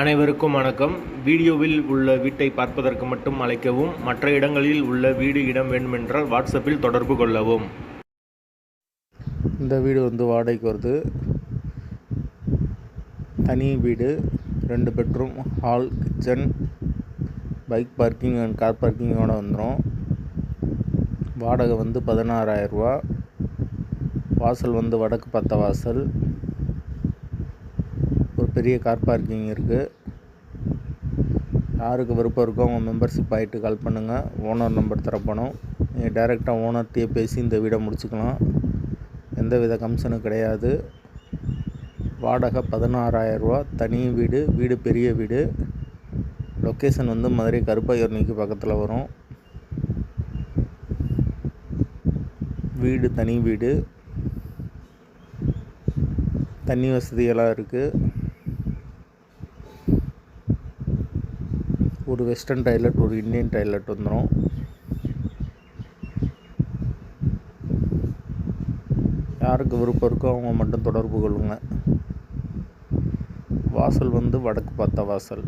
அனைவருக்கும் வணக்கம். வீடியோவில் உள்ள வீட்டை பார்ப்பதற்கு மட்டும் அழைக்கவும் மற்ற இடங்களில் உள்ள வீடு இடம் வேண்டுமென்றால் வாட்ஸ்அப்பில் தொடர்பு கொள்ளவும். இந்த வீடு வந்து வாடகைக்கு வருது. தனி வீடு ரெண்டு bedroom hall kitchen bike parking and car பார்க்கிங்கோடு வந்துடும் வாடகை வந்து பதினாறாயிரரூவா வாசல் வந்து வடக்கு பத்த வாசல். பெரிய கார் பார்க்கிங் இருக்குது யாருக்கு விருப்பம் இருக்கோ அவங்க மெம்பர்ஷிப் ஆகிட்டு கால் பண்ணுங்கள் ஓனர் நம்பர் தரப்பணும் நீங்கள் டைரெக்டாக ஓனர்கிட்டயே பேசி இந்த வீடை முடிச்சுக்கலாம். எந்த வித கமிஷனும் கிடையாது. வாடகை பதினாறாயிரரூவா தனி வீடு வீடு பெரிய வீடு. லொக்கேஷன் வந்து மதுரை கருப்பாயூர்னிக்கு பக்கத்தில் வரும். வீடு தனி வீடு. தண்ணி வசதியெல்லாம் இருக்குது ஒரு வெஸ்டர்ன் டைலட் ஒரு இந்தியன் டைலட் வந்துடும் யாருக்கு விருப்பம் இருக்கோ அவங்க மட்டும் தொடர்பு கொள்ளுங்கள் வாசல் வந்து வடக்கு பார்த்த வாசல்.